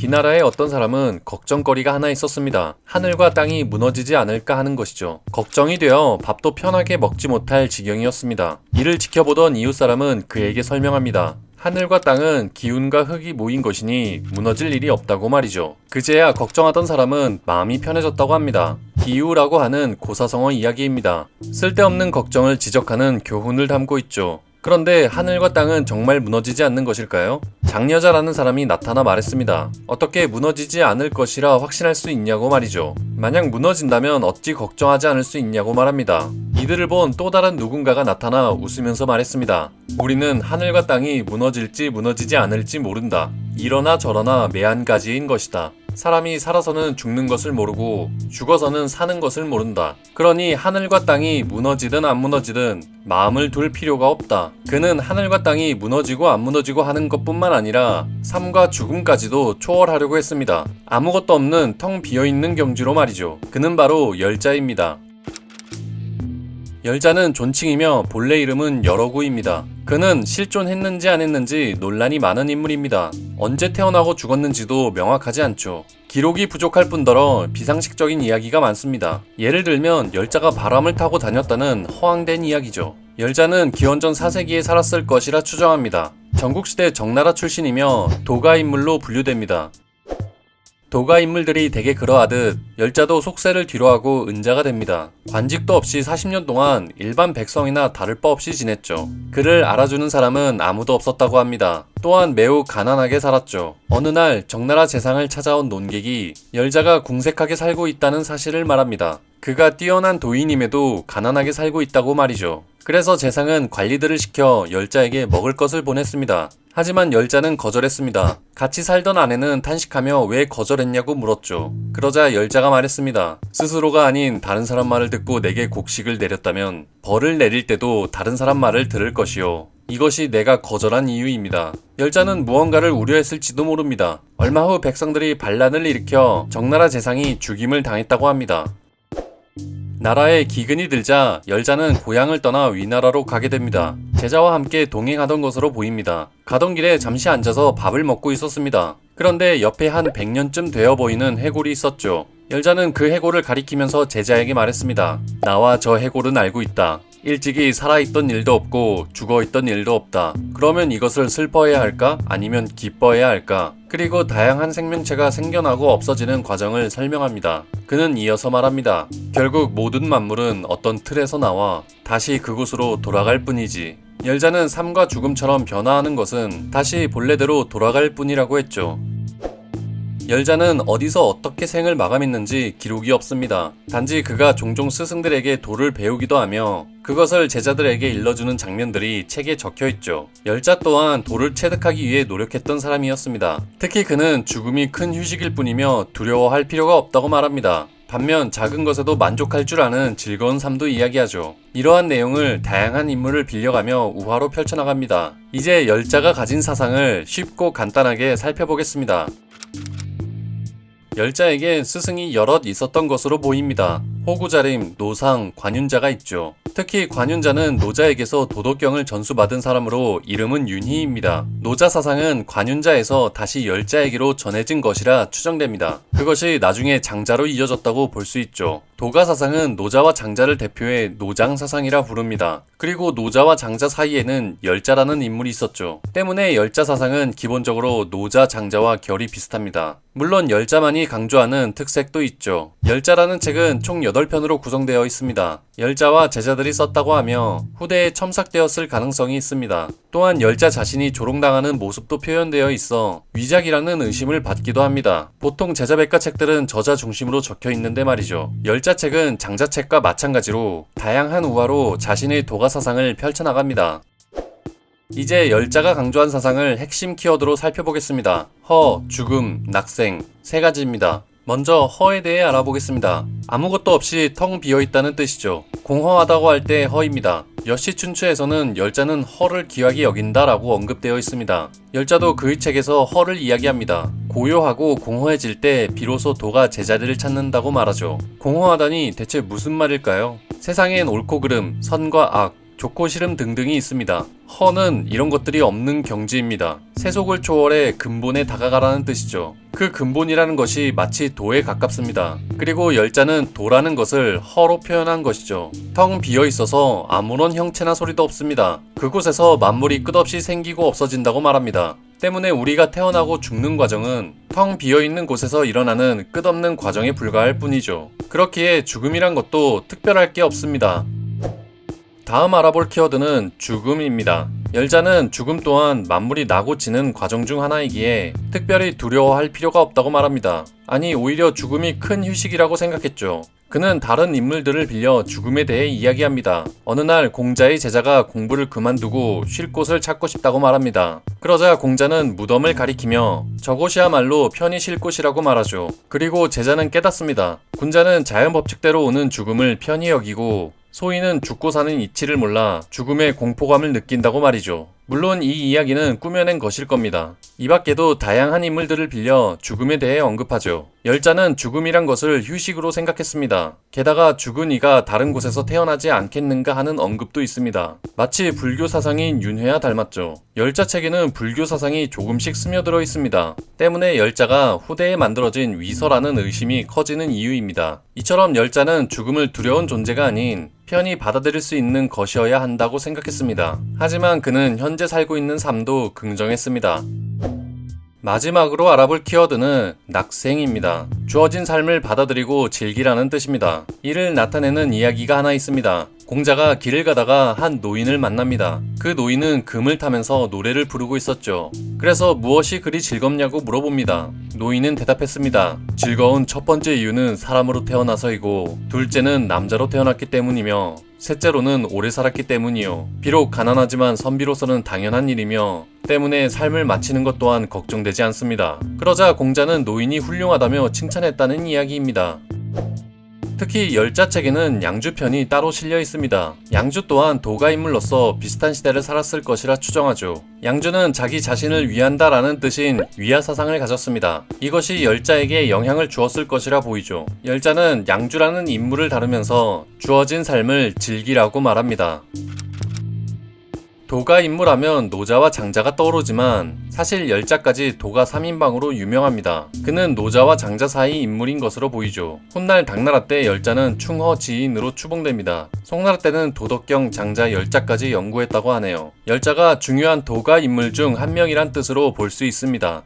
기나라의 어떤 사람은 걱정거리가 하나 있었습니다. 하늘과 땅이 무너지지 않을까 하는 것이죠. 걱정이 되어 밥도 편하게 먹지 못할 지경이었습니다. 이를 지켜보던 이웃 사람은 그에게 설명합니다. 하늘과 땅은 기운과 흙이 모인 것이니 무너질 일이 없다고 말이죠. 그제야 걱정하던 사람은 마음이 편해졌다고 합니다. 기우라고 하는 고사성어 이야기입니다. 쓸데없는 걱정을 지적하는 교훈을 담고 있죠. 그런데 하늘과 땅은 정말 무너지지 않는 것일까요? 장여자라는 사람이 나타나 말했습니다. 어떻게 무너지지 않을 것이라 확신할 수 있냐고 말이죠. 만약 무너진다면 어찌 걱정하지 않을 수 있냐고 말합니다. 이들을 본 또 다른 누군가가 나타나 웃으면서 말했습니다. 우리는 하늘과 땅이 무너질지 무너지지 않을지 모른다. 이러나 저러나 매한가지인 것이다. 사람이 살아서는 죽는 것을 모르고 죽어서는 사는 것을 모른다. 그러니 하늘과 땅이 무너지든 안 무너지든 마음을 둘 필요가 없다. 그는 하늘과 땅이 무너지고 안 무너지고 하는 것뿐만 아니라 삶과 죽음까지도 초월하려고 했습니다. 아무것도 없는 텅 비어있는 경지로 말이죠. 그는 바로 열자입니다. 열자는 존칭이며 본래 이름은 여러구입니다. 그는 실존했는지 안 했는지 논란이 많은 인물입니다. 언제 태어나고 죽었는지도 명확하지 않죠. 기록이 부족할 뿐더러 비상식적인 이야기가 많습니다. 예를 들면 열자가 바람을 타고 다녔다는 허황된 이야기죠. 열자는 기원전 4세기에 살았을 것이라 추정합니다. 전국시대 정나라 출신이며 도가 인물로 분류됩니다. 도가 인물들이 대개 그러하듯 열자도 속세를 뒤로하고 은자가 됩니다. 관직도 없이 40년 동안 일반 백성이나 다를 바 없이 지냈죠. 그를 알아주는 사람은 아무도 없었다고 합니다. 또한 매우 가난하게 살았죠. 어느 날 정나라 재상을 찾아온 논객이 열자가 궁색하게 살고 있다는 사실을 말합니다. 그가 뛰어난 도인임에도 가난하게 살고 있다고 말이죠. 그래서 재상은 관리들을 시켜 열자에게 먹을 것을 보냈습니다. 하지만 열자는 거절했습니다. 같이 살던 아내는 탄식하며 왜 거절했냐고 물었죠. 그러자 열자가 말했습니다. 스스로가 아닌 다른 사람 말을 듣고 내게 곡식을 내렸다면 벌을 내릴 때도 다른 사람 말을 들을 것이요. 이것이 내가 거절한 이유입니다. 열자는 무언가를 우려했을지도 모릅니다. 얼마 후 백성들이 반란을 일으켜 정나라 재상이 죽임을 당했다고 합니다. 나라에 기근이 들자 열자는 고향을 떠나 위나라로 가게 됩니다. 제자와 함께 동행하던 것으로 보입니다. 가던 길에 잠시 앉아서 밥을 먹고 있었습니다. 그런데 옆에 한 100년쯤 되어 보이는 해골이 있었죠. 열자는 그 해골을 가리키면서 제자에게 말했습니다. 나와 저 해골은 알고 있다. 일찍이 살아있던 일도 없고 죽어있던 일도 없다. 그러면 이것을 슬퍼해야 할까? 아니면 기뻐해야 할까? 그리고 다양한 생명체가 생겨나고 없어지는 과정을 설명합니다. 그는 이어서 말합니다. 결국 모든 만물은 어떤 틀에서 나와 다시 그곳으로 돌아갈 뿐이지. 열자는 삶과 죽음처럼 변화하는 것은 다시 본래대로 돌아갈 뿐이라고 했죠. 열자는 어디서 어떻게 생을 마감했는지 기록이 없습니다. 단지 그가 종종 스승들에게 도를 배우기도 하며 그것을 제자들에게 일러주는 장면들이 책에 적혀 있죠. 열자 또한 도를 체득하기 위해 노력했던 사람이었습니다. 특히 그는 죽음이 큰 휴식일 뿐이며 두려워할 필요가 없다고 말합니다. 반면 작은 것에도 만족할 줄 아는 즐거운 삶도 이야기하죠. 이러한 내용을 다양한 인물을 빌려가며 우화로 펼쳐나갑니다. 이제 열자가 가진 사상을 쉽고 간단하게 살펴보겠습니다. 열자에게 스승이 여럿 있었던 것으로 보입니다. 호구자림, 노상, 관윤자가 있죠. 특히 관윤자는 노자에게서 도덕경을 전수받은 사람으로 이름은 윤희입니다. 노자 사상은 관윤자에서 다시 열자에게로 전해진 것이라 추정됩니다. 그것이 나중에 장자로 이어졌다고 볼 수 있죠. 도가 사상은 노자와 장자를 대표해 노장 사상이라 부릅니다. 그리고 노자와 장자 사이에는 열자라는 인물이 있었죠. 때문에 열자 사상은 기본적으로 노자, 장자와 결이 비슷합니다. 물론 열자만이 강조하는 특색도 있죠. 열자라는 책은 총 8편으로 구성되어 있습니다. 열자와 제자들이 썼다고 하며 후대에 첨삭되었을 가능성이 있습니다. 또한 열자 자신이 조롱당하는 모습도 표현되어 있어 위작이라는 의심을 받기도 합니다. 보통 제자백과 책들은 저자 중심으로 적혀 있는데 말이죠. 열자 책은 장자 책과 마찬가지로 다양한 우화로 자신의 도가 사상을 펼쳐나갑니다. 이제 열자가 강조한 사상을 핵심 키워드로 살펴보겠습니다. 허, 죽음, 낙생 세 가지입니다. 먼저 허에 대해 알아보겠습니다. 아무것도 없이 텅 비어 있다는 뜻이죠. 공허하다고 할 때 허입니다. 여시춘추에서는 열자는 허를 귀하게 여긴다라고 언급되어 있습니다. 열자도 그의 책에서 허를 이야기합니다. 고요하고 공허해질 때 비로소 도가 제자리를 찾는다고 말하죠. 공허하다니 대체 무슨 말일까요? 세상엔 옳고 그름, 선과 악, 좋고 싫음 등등이 있습니다. 허는 이런 것들이 없는 경지입니다. 세속을 초월해 근본에 다가가라는 뜻이죠. 그 근본이라는 것이 마치 도에 가깝습니다. 그리고 열자는 도라는 것을 허로 표현한 것이죠. 텅 비어 있어서 아무런 형체나 소리도 없습니다. 그곳에서 만물이 끝없이 생기고 없어진다고 말합니다. 때문에 우리가 태어나고 죽는 과정은 텅 비어 있는 곳에서 일어나는 끝없는 과정에 불과할 뿐이죠. 그렇기에 죽음이란 것도 특별할 게 없습니다. 다음 알아볼 키워드는 죽음입니다. 열자는 죽음 또한 만물이 나고 지는 과정 중 하나이기에 특별히 두려워할 필요가 없다고 말합니다. 아니, 오히려 죽음이 큰 휴식이라고 생각했죠. 그는 다른 인물들을 빌려 죽음에 대해 이야기합니다. 어느 날 공자의 제자가 공부를 그만두고 쉴 곳을 찾고 싶다고 말합니다. 그러자 공자는 무덤을 가리키며 저곳이야말로 편히 쉴 곳이라고 말하죠. 그리고 제자는 깨닫습니다. 군자는 자연 법칙대로 오는 죽음을 편히 여기고 소인은 죽고 사는 이치를 몰라 죽음의 공포감을 느낀다고 말이죠. 물론 이 이야기는 꾸며낸 것일 겁니다. 이 밖에도 다양한 인물들을 빌려 죽음에 대해 언급하죠. 열자는 죽음이란 것을 휴식으로 생각했습니다. 게다가 죽은 이가 다른 곳에서 태어나지 않겠는가 하는 언급도 있습니다. 마치 불교 사상인 윤회와 닮았죠. 열자 책에는 불교 사상이 조금씩 스며들어 있습니다. 때문에 열자가 후대에 만들어진 위서라는 의심이 커지는 이유입니다. 이처럼 열자는 죽음을 두려운 존재가 아닌 편히 받아들일 수 있는 것이어야 한다고 생각했습니다. 하지만 그는 현재 살고 있는 삶도 긍정했습니다. 마지막으로 알아볼 키워드는 낙생입니다. 주어진 삶을 받아들이고 즐기라는 뜻입니다. 이를 나타내는 이야기가 하나 있습니다. 공자가 길을 가다가 한 노인을 만납니다. 그 노인은 금을 타면서 노래를 부르고 있었죠. 그래서 무엇이 그리 즐겁냐고 물어봅니다. 노인은 대답했습니다. 즐거운 첫 번째 이유는 사람으로 태어나서이고, 둘째는 남자로 태어났기 때문이며, 셋째로는 오래 살았기 때문이요. 비록 가난하지만 선비로서는 당연한 일이며, 때문에 삶을 마치는 것 또한 걱정되지 않습니다. 그러자 공자는 노인이 훌륭하다며 칭찬했다는 이야기입니다. 특히 열자책에는 양주 편이 따로 실려 있습니다. 양주 또한 도가 인물로서 비슷한 시대를 살았을 것이라 추정하죠. 양주는 자기 자신을 위한다라는 뜻인 위하 사상을 가졌습니다. 이것이 열자에게 영향을 주었을 것이라 보이죠. 열자는 양주라는 인물을 다루면서 주어진 삶을 즐기라고 말합니다. 도가 인물하면 노자와 장자가 떠오르지만 사실 열자까지 도가 3인방으로 유명합니다. 그는 노자와 장자 사이 인물인 것으로 보이죠. 훗날 당나라 때 열자는 충허 지인으로 추봉됩니다. 송나라 때는 도덕경 장자 열자까지 연구했다고 하네요. 열자가 중요한 도가 인물 중 한 명이란 뜻으로 볼 수 있습니다.